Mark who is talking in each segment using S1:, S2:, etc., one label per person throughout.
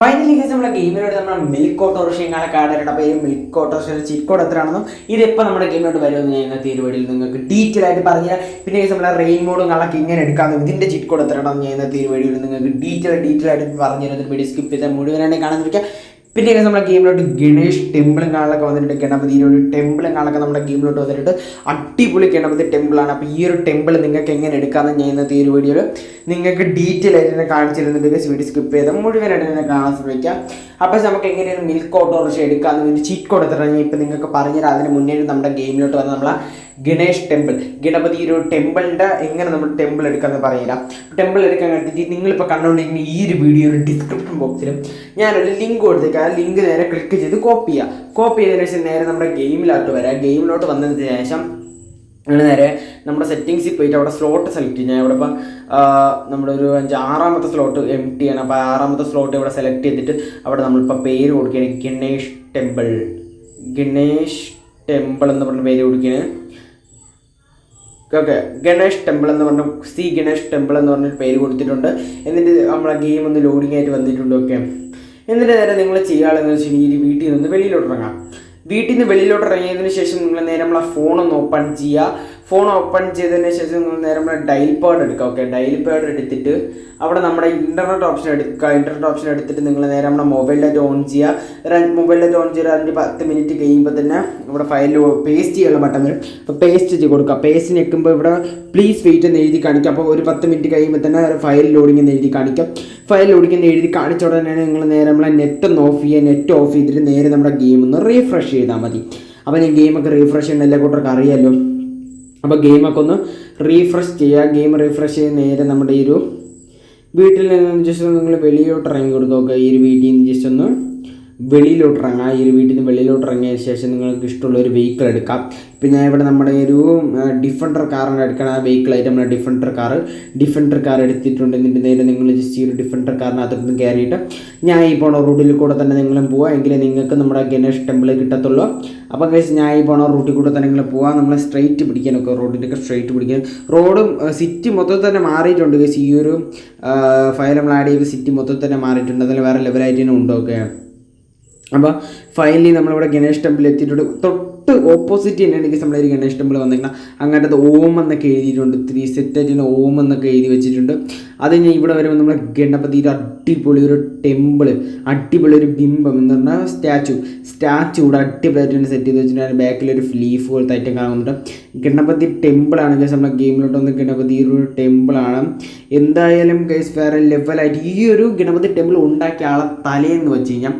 S1: Finally guys നമ്മുടെ ഗെയിമിലോട്ട് നമ്മുടെ milk ഓട്ടോറിക്ഷയും കാണാൻ കാർഡായിട്ട് അപ്പോൾ ഈ മിൽക്ക് ഓട്ടോറിക്ഷ ചിക്കോട് കോഡ് എത്രയാണെന്നും ഇതിപ്പോൾ നമ്മുടെ ഗെയിമിലോട്ട് വരുമെന്ന് ഞാൻ ഇന്നത്തെ നിങ്ങൾക്ക് ഡീറ്റെയിൽ ആയിട്ട് പറഞ്ഞു പിന്നെ ഗൈസ് നമ്മുടെ റെയിൻ മോഡും കാണാൻ ഇങ്ങനെ എടുക്കാമെന്നും ഇതിന്റെ ചിറ്റ് കോഡ് എത്രയാണെന്ന് ഞാൻ ഇന്നത്തെ നിങ്ങൾക്ക് ഡീറ്റെയിൽ ഡീറ്റെയിൽ ആയിട്ട് പറഞ്ഞു തരുന്നത് വീഡിയോ സ്കിപ്പ് ചെയ്താൽ മുഴുവനായിട്ട് കാണാൻ പിന്നെ നമ്മുടെ ഗെയിമിലോട്ട് ഗണേഷ് ടെമ്പിളും കാണലൊക്കെ വന്നിട്ടുണ്ട്. ഗണപതി ഒരു ടെമ്പിളും കാണലൊക്കെ നമ്മുടെ ഗെയിമിലോട്ട് വന്നിട്ടുണ്ട്. അടിപൊളി ഗണപതി ടെമ്പിളാണ് അപ്പോൾ ഈ ഒരു ടെമ്പിൾ നിങ്ങൾക്ക് എങ്ങനെ എടുക്കാമെന്ന് ഞാൻ ഇന്നത്തെ ഈ ഒരു വീഡിയോയിൽ നിങ്ങൾക്ക് ഡീറ്റെയിൽ ആയിട്ട് തന്നെ കാണിച്ചിരുന്നുണ്ടെങ്കിൽ വീഡിയോ സ്കിപ്പ് ചെയ്ത് മുഴുവനായിട്ട് തന്നെ കാണാൻ ശ്രമിക്കാം അപ്പോൾ നമുക്ക് എങ്ങനെയാണ് മിൽക്ക് ഓട്ടോറിക്ഷ എടുക്കാമെന്ന് ഒരു ചീറ്റ് എത്ര ഞാൻ ഇപ്പോൾ നിങ്ങൾക്ക് പറഞ്ഞുതരാം. അതിന് മുന്നേ നമ്മുടെ ഗെയിമിലോട്ട് വന്ന് നമ്മളെ ഗണേഷ് ടെമ്പിൾ ഗണപതി ഒരു ടെമ്പിളിന്റെ എങ്ങനെ നമ്മൾ ടെമ്പിൾ എടുക്കാമെന്ന് പറയുക ടെമ്പിൾ എടുക്കാൻ വേണ്ടിയിട്ട് നിങ്ങളിപ്പോൾ കണ്ടുകൊണ്ടിരിക്കുന്ന ഈ ഒരു വീഡിയോയുടെ ഡിസ്ക്രിപ്ഷൻ ബോക്സിലും ഞാനൊരു ലിങ്ക് കൊടുത്തേക്കാം. ആ ലിങ്ക് നേരെ ക്ലിക്ക് ചെയ്ത് കോപ്പി ചെയ്യുക കോപ്പി ചെയ്തതിന് ശേഷം നേരെ നമ്മുടെ ഗെയിമിലോട്ട് വരാം. ഗെയിമിലോട്ട് വന്നതിന് ശേഷം അങ്ങനെ നേരെ നമ്മുടെ സെറ്റിങ്സിൽ പോയിട്ട് അവിടെ സ്ലോട്ട് സെലക്ട് ചെയ്യും. ഇവിടെ ഇപ്പം നമ്മുടെ ഒരു അഞ്ച് ആറാമത്തെ സ്ലോട്ട് എം ടി ആണ് അപ്പോൾ ആറാമത്തെ സ്ലോട്ട് ഇവിടെ സെലക്ട് ചെയ്തിട്ട് അവിടെ നമ്മളിപ്പോൾ പേര് കൊടുക്കുകയാണ് ഗണേഷ് ടെമ്പിൾ. ഗണേഷ് ടെമ്പിൾ എന്ന് പറഞ്ഞ പേര് കൊടുക്കുകയാണ്. ഓക്കെ ഗണേഷ് ടെമ്പിൾ എന്ന് പറഞ്ഞ സി ഗണേഷ് ടെമ്പിൾ എന്ന് പറഞ്ഞൊരു പേര് കൊടുത്തിട്ടുണ്ട്. എന്നിട്ട് നമ്മളെ ഗെയിം ഒന്ന് ലോഡിംഗ് ആയിട്ട് വന്നിട്ടുണ്ട്. ഓക്കെ. എന്നിട്ട് നേരെ നിങ്ങൾ ചെയ്യാനുള്ളതെന്ന് വെച്ചാൽ ഈ വീട്ടിൽ നിന്ന് വെളിയിലോട്ട് ഇറങ്ങാം. വീട്ടിൽ നിന്ന് വെളിയിലോട്ട് ഇറങ്ങിയതിന് ശേഷം നിങ്ങൾ നേരെ നമ്മളെ ഫോൺ ഒന്ന് ഓപ്പൺ ചെയ്യുക. ഫോൺ ഓപ്പൺ ചെയ്തതിന് ശേഷം നിങ്ങൾ നേരെ നമ്മുടെ ഡയൽ പാഡ് എടുക്കുക ഓക്കെ ഡയൽ പാഡ് എടുത്തിട്ട് അവിടെ നമ്മുടെ ഇന്റർനെറ്റ് ഓപ്ഷൻ എടുക്കുക. ഇന്റർനെറ്റ് ഓപ്ഷൻ എടുത്തിട്ട് നിങ്ങൾ നേരെ നമ്മുടെ മൊബൈൽ ഡാറ്റ ഓൺ ചെയ്യുക. മൊബൈൽ ഡാറ്റ ഓൺ ചെയ്ത് അതിന്റെ പത്ത് മിനിറ്റ് കഴിയുമ്പോൾ തന്നെ ഇവിടെ ഫയലിൽ പേസ്റ്റ് ചെയ്യാനുള്ള ബട്ടൺ വരും. അപ്പോൾ പേസ്റ്റ് ചെയ്ത് കൊടുക്കുക. പേസ്റ്റ് നിൽക്കുമ്പോൾ ഇവിടെ പ്ലീസ് വെയിറ്റ് എന്ന് എഴുതി കാണിക്കുക. അപ്പോൾ ഒരു പത്ത് മിനിറ്റ് കഴിയുമ്പോൾ തന്നെ ഫയൽ ലോഡിംഗ് എന്ന് എഴുതി കാണിക്കാം. ഫയൽ ലോഡിംഗ് എന്ന് എഴുതി കാണിച്ച ഉടനെ നിങ്ങൾ നേരെ നമ്മളെ നെറ്റ് ഒന്ന് ഓഫ് ചെയ്യുക. നെറ്റ് ഓഫ് ചെയ്തിട്ട് നേരെ നമ്മുടെ ഗെയിം ഒന്ന് റീഫ്രഷ് ചെയ്താൽ മതി. അപ്പോൾ ഞാൻ ഗെയിമൊക്കെ റീഫ്രഷ് ചെയ്യുന്ന എല്ലാ കൂട്ടർക്ക് അറിയാമല്ലോ അപ്പോൾ ഗെയിമൊക്കെ ഒന്ന് റീഫ്രഷ് ചെയ്യുക ഗെയിം റീഫ്രഷ് ചെയ്ത് നേരെ നമ്മുടെ ഈ ഒരു വീട്ടിൽ നിന്ന് ജസ്റ്റ് നിങ്ങൾ വെളിയോട്ട് ഇറങ്ങി കൊടുക്കുക ഈ ഒരു വീട്ടിൽ നിന്ന് ജസ്റ്റ് ഒന്ന് വെളിയിലോട്ട് ഇറങ്ങാം ഈ ഒരു വീട്ടിൽ നിന്ന് വെളിയിലോട്ട് ഇറങ്ങിയ ശേഷം നിങ്ങൾക്ക് ഇഷ്ടമുള്ള ഒരു വെഹിക്കിൾ എടുക്കാം. പിന്നെ ഞാൻ ഇവിടെ നമ്മുടെ ഒരു ഡിഫൻഡർ കാറാണ് എടുക്കണം ആ വെഹിക്കിളായിട്ട് നമ്മുടെ ഡിഫൻഡർ കാർ ഡിഫൻഡർ കാർ എടുത്തിട്ടുണ്ട്. എന്നിട്ട് നേരെ നിങ്ങൾ ജസ്റ്റ് ഈ ഒരു ഡിഫൻഡർ കാറിനകത്തോട്ട് കയറിയിട്ട് ഞാൻ ഈ പോണ റൂട്ടിൽ കൂടെ തന്നെ നിങ്ങളും പോവാം. എങ്കിലേ നിങ്ങൾക്ക് നമ്മുടെ ഗണേഷ് ടെമ്പിൾ കിട്ടത്തുള്ളൂ. അപ്പോൾ കഴിച്ച് ഞാൻ ഈ പോണ റൂട്ടിൽ കൂടെ തന്നെ നിങ്ങൾ പോവാം. നമ്മൾ സ്ട്രൈറ്റ് പിടിക്കാനൊക്കെ റോഡിന്റെയൊക്കെ സ്ട്രൈറ്റ് പിടിക്കാൻ. റോഡും സിറ്റി മൊത്തത്തിൽ തന്നെ മാറിയിട്ടുണ്ട് കഴിച്ച് ഈ ഒരു നമ്മൾ ആഡ് ചെയ്ത് സിറ്റി മൊത്തത്തിൽ തന്നെ മാറിയിട്ടുണ്ട്. അതിൽ വേറെ ലെവലായിട്ട് തന്നെ ഉണ്ടോ ഒക്കെ? അപ്പോൾ ഫൈനലി നമ്മളിവിടെ ഗണേഷ് ടെമ്പിൾ എത്തിയിട്ടുണ്ട്. തൊട്ട് ഓപ്പോസിറ്റ് തന്നെയാണ് എനിക്ക് നമ്മളൊരു ഗണേഷ് ടെമ്പിൾ വന്നിരിക്കുന്നത്. അങ്ങനത്തെ ഓം എന്നൊക്കെ എഴുതിയിട്ടുണ്ട്. ത്രീ സെറ്റായിട്ട് ഓം എന്നൊക്കെ എഴുതി വെച്ചിട്ടുണ്ട്. അത് ഞാൻ ഇവിടെ വരുമ്പോൾ നമ്മുടെ ഗണപതിയുടെ അടിപൊളി ഒരു ടെമ്പിൾ അടിപൊളി ഒരു ബിംബം എന്ന് പറഞ്ഞാൽ സ്റ്റാച്ചു സ്റ്റാച്ചു ഇവിടെ അടിപൊളിയായിട്ട് സെറ്റ് ചെയ്ത് വെച്ചിട്ടുണ്ട്. ബാക്കിൽ ഒരു ലീഫ് പോലത്തെ ഐറ്റം കാണുന്നുണ്ട്. ഗണപതി ടെമ്പിളാണ് ഗൈസ് നമ്മുടെ ഗെയിമിലോട്ട് വന്ന് ഗണപതി ഒരു ടെമ്പിളാണ് എന്തായാലും ഗൈസ് വേറെ ലെവലായിട്ട് ഈ ഒരു ഗണപതി ടെമ്പിൾ ഉണ്ടാക്കിയ ആളെ തലേന്ന് വെച്ച് കഴിഞ്ഞാൽ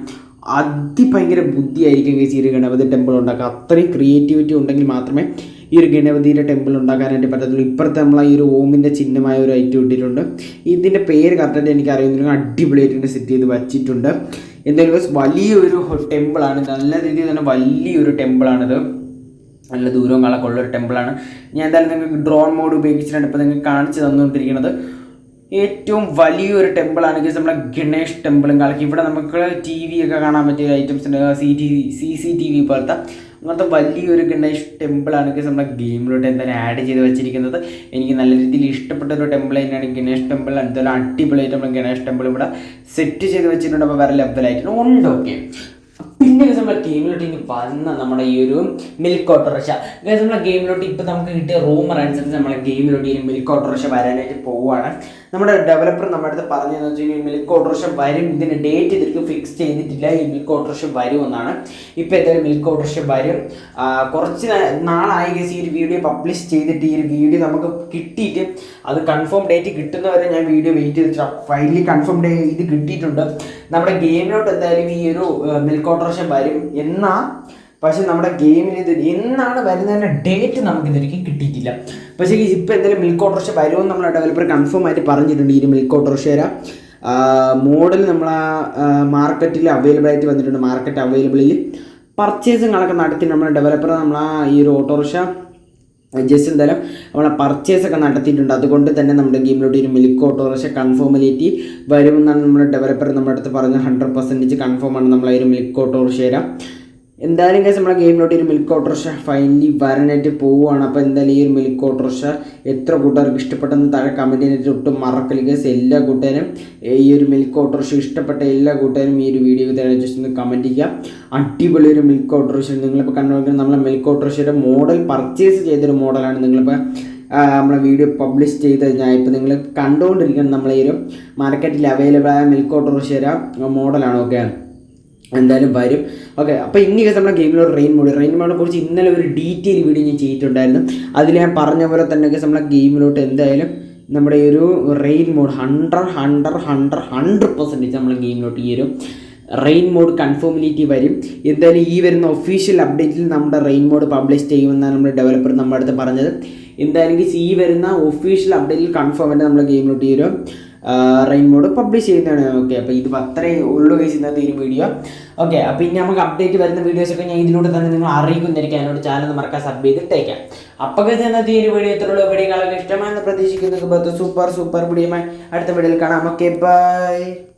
S1: അതിഭയങ്കര ബുദ്ധിയായിരിക്കും ഈ ഒരു ഗണപതി ടെമ്പിൾ ഉണ്ടാക്കുക അത്രയും ക്രിയേറ്റിവിറ്റി ഉണ്ടെങ്കിൽ മാത്രമേ ഈ ഒരു ഗണപതിയുടെ ടെമ്പിൾ ഉണ്ടാക്കാനായിട്ട് പറ്റത്തുള്ളൂ. ഇപ്പുറത്തെ നമ്മൾ ഈ ഒരു ഓമിന്റെ ചിഹ്നമായ ഒരു ഐറ്റം ഇട്ടിട്ടുണ്ട്. ഇതിന്റെ പേര് കറക്റ്റായിട്ട് എനിക്ക് അറിയുന്നില്ല. അടിപൊളിയായിട്ട് സെറ്റ് ചെയ്ത് വച്ചിട്ടുണ്ട്. എന്തായാലും വലിയൊരു ടെമ്പിളാണ് നല്ല രീതിയിൽ തന്നെ വലിയൊരു ടെമ്പിളാണിത് നല്ല ദൂരവും കളൊക്കെ ഉള്ള ഒരു ടെമ്പിളാണ് ഞാൻ എന്തായാലും നിങ്ങൾക്ക് ഡ്രോൺ മോഡ് ഉപയോഗിച്ചിട്ടാണ് ഇപ്പോൾ നിങ്ങൾക്ക് കാണിച്ചു തന്നുകൊണ്ടിരിക്കുന്നത്. ഏറ്റവും വലിയൊരു ടെമ്പിൾ ആണെങ്കിൽ നമ്മുടെ ഗണേഷ് ടെമ്പിളും കാണിക്കും ഇവിടെ നമുക്ക് ടി വി ഒക്കെ കാണാൻ പറ്റിയ ഐറ്റംസ് ഉണ്ട്. C T V C C T V പോലത്തെ അങ്ങനത്തെ വലിയൊരു ഗണേഷ് ടെമ്പിൾ ആണെങ്കിൽ നമ്മുടെ ഗെയിമിലോട്ട് എന്തായാലും ആഡ് ചെയ്ത് വെച്ചിരിക്കുന്നത്. എനിക്ക് നല്ല രീതിയിൽ ഇഷ്ടപ്പെട്ട ഒരു ടെമ്പിൾ തന്നെയാണ് ഗണേഷ് ടെമ്പിൾ എന്തായാലും അടിപൊളിയായിട്ട് നമ്മൾ ഗണേഷ് ടെമ്പിൾ ഇവിടെ സെറ്റ് ചെയ്ത് വെച്ചിട്ടുണ്ട്. അപ്പോൾ വേറെ ലെവലായിട്ടുണ്ട് ഉണ്ട്? ഓക്കെ പിന്നെ നമ്മുടെ ഗെയിമിലോട്ട് ഇനി വന്ന നമ്മുടെ ഈ ഒരു മിൽക്ക് ഓട്ടോറിക്ഷ നമ്മുടെ ഗെയിമിലോട്ട് ഇപ്പം നമുക്ക് കിട്ടിയ റൂമർ അനുസരിച്ച് നമ്മുടെ ഗെയിമിലോട്ട് ഈ മിൽക്ക് ഓട്ടോറിക്ഷ വരാനായിട്ട് പോവുകയാണ് നമ്മുടെ ഡെവലപ്പർ നമ്മുടെ അടുത്ത് പറഞ്ഞതെന്ന് വെച്ച് കഴിഞ്ഞാൽ മിൽക്ക് ഓട്ടോറിക്ഷ വരും. ഇതിന് ഡേറ്റ് ഇതിലേക്ക് ഫിക്സ് ചെയ്തിട്ടില്ല. ഈ മിൽക്ക് ഓട്ടോറിക്ഷ വരും എന്നാണ്. ഇപ്പോൾ എന്തായാലും മിൽക്ക് ഓട്ടോറിക്ഷ വരും. കുറച്ച് നാളായി ഗൈസ് ഈ ഒരു വീഡിയോ പബ്ലിഷ് ചെയ്തിട്ട് ഈ ഒരു വീഡിയോ നമുക്ക് കിട്ടിയിട്ട് അത് കൺഫേം ഡേറ്റ് കിട്ടുന്നവരെ ഞാൻ വീഡിയോ വെയിറ്റ് ചെയ്തിട്ട് ഫൈനലി കൺഫേം ഡേ ഇത് കിട്ടിയിട്ടുണ്ട്. നമ്മുടെ ഗെയിമിലോട്ട് എന്തായാലും ഈ ഒരു മിൽക്ക് ഓട്ടോറിക്ഷ വരും എന്നാ. പക്ഷെ നമ്മുടെ ഗെയിമിൽ ഇത് എന്നാണ് വരുന്നതിന്റെ ഡേറ്റ് നമുക്ക് ഇതുവരെയ്ക്കും കിട്ടിയിട്ടില്ല. പക്ഷേ ഇപ്പോൾ എന്തെങ്കിലും മിൽക്ക് ഓട്ടോറിക്ഷ വരുമെന്ന് നമ്മൾ ഡെവലപ്പർ കൺഫേം ആയിട്ട് പറഞ്ഞിട്ടുണ്ട്. ഈ മിൽക്ക് ഓട്ടോറിക്ഷയുടെ മോഡൽ നമ്മൾ മാർക്കറ്റിൽ അവൈലബിൾ ആയിട്ട് വന്നിട്ടുണ്ട്. മാർക്കറ്റ് അവൈലബിളിൽ പർച്ചേസിങ്ങളൊക്കെ നടത്തി നമ്മുടെ ഡെവലപ്പർ നമ്മൾ ഈ ഒരു ഓട്ടോറിക്ഷ ജസ്റ്റ് എന്തായാലും നമ്മളെ പർച്ചേസ് ഒക്കെ നടത്തിയിട്ടുണ്ട്. അതുകൊണ്ട് തന്നെ നമ്മുടെ ഗെയിമിലോട്ട് ഒരു മിൽക്ക് ഓട്ടോറിക്ഷ കൺഫോമിലിറ്റി വരുമെന്നാണ് നമ്മുടെ ഡെവലപ്പർ നമ്മുടെ അടുത്ത് പറഞ്ഞ ഹൺഡ്രഡ് പെർസെന്റേജ് കൺഫേം ആണ് നമ്മളെ ഒരു മിൽക്ക് ഓട്ടോറിക്ഷ എന്തായാലും കേസ് നമ്മളെ ഗെയിമിലോട്ട് ഒരു മിൽക്ക് ഓട്ടോറിക്ഷ ഫൈനലി വരാനായിട്ട് പോവുകയാണ്. അപ്പോൾ എന്തായാലും ഈ ഒരു മിൽക്ക് ഓട്ടോറിക്ഷ എത്ര കൂട്ടുകാർക്ക് ഇഷ്ടപ്പെട്ടെന്ന് താഴെ കമന്റ് ചെയ്തിട്ട് ഒട്ടും മറക്കൽ കേസ് എല്ലാ കൂട്ടുകാരും ഈ ഒരു മിൽക്ക് ഓട്ടോറിക്ഷ ഇഷ്ടപ്പെട്ട എല്ലാ കൂട്ടുകാരും ഈ ഒരു വീഡിയോ താഴെ ജസ്റ്റ് ഒന്ന് കമന്റ് ചെയ്യാം അടിപൊളി ഒരു മിൽക്ക് ഓട്ടോറിക്ഷ നിങ്ങളിപ്പോൾ കണ്ടു നോക്കുന്നത് നമ്മളെ മിൽക്ക് ഓട്ടോറിക്ഷയുടെ മോഡൽ പർച്ചേസ് ചെയ്തൊരു മോഡലാണ് നിങ്ങളിപ്പോൾ നമ്മളെ വീഡിയോ പബ്ലിഷ് ചെയ്ത് കഴിഞ്ഞാൽ ഇപ്പോൾ നിങ്ങൾ കണ്ടുകൊണ്ടിരിക്കുന്ന നമ്മളെ ഈ ഒരു മാർക്കറ്റിൽ അവൈലബിൾ ആയ മിൽക്ക് ഓട്ടോറിക്ഷയുടെ മോഡലാണ് ഓക്കെ എന്തായാലും വരും. ഓക്കെ അപ്പോൾ ഇനി നമ്മുടെ ഗെയിമിലൊരു റെയിൻ മോഡ് റെയിൻ മോഡിനെ കുറിച്ച് ഇന്നലെ ഒരു ഡീറ്റെയിൽ വീഡിയോ ഞാൻ ചെയ്തിട്ടുണ്ടായിരുന്നു. അതിൽ ഞാൻ പറഞ്ഞ പോലെ തന്നെ നമ്മുടെ ഗെയിമിലോട്ട് എന്തായാലും നമ്മുടെ ഈ ഒരു rain mode hundred hundred hundred hundred percentage നമ്മളെ ഗെയിമിലോട്ട് ഈ ഒരു റെയിൻ മോഡ് കൺഫോമിലിറ്റി വരും. എന്തായാലും ഈ വരുന്ന ഒഫീഷ്യൽ അപ്ഡേറ്റിൽ നമ്മുടെ റെയിൻ മോഡ് പബ്ലിഷ് ചെയ്യുമെന്നാണ് നമ്മുടെ ഡെവലപ്പർ നമ്മുടെ അടുത്ത് പറഞ്ഞത്. എന്തായാലും ഈ വരുന്ന ഒഫീഷ്യൽ അപ്ഡേറ്റിൽ കൺഫേം ആയിട്ട് നമ്മുടെ ഗെയിമിലോട്ട് ഈ ഒരു റെയിൻ മോഡ് പബ്ലിഷ് ചെയ്യുന്നതാണ്. ഓക്കെ അപ്പോൾ ഇത് അത്രേ ഉള്ളൂ കേസ് ഇന്നത്തെ ഈ വീഡിയോ ഓക്കെ അപ്പോൾ ഇനി നമുക്ക് അപ്ഡേറ്റ് വരുന്ന വീഡിയോസൊക്കെ ഞാൻ ഇതിലൂടെ തന്നെ നിങ്ങൾ അറിയിക്കുന്നതായിരിക്കും എന്നോട് ചാനൽ മറക്കാൻ സബ് ചെയ്തിട്ടേക്കാം അപ്പോൾ ഇന്നത്തെ ഈ വീഡിയോ ഇത്രയുള്ള വീഡിയോ കാണാൻ ഇഷ്ടമാണെന്ന് പ്രതീക്ഷിക്കുന്നു സൂപ്പർ സൂപ്പർ വീഡിയോ അടുത്ത വീഡിയോയിൽ കാണാം. Okay bye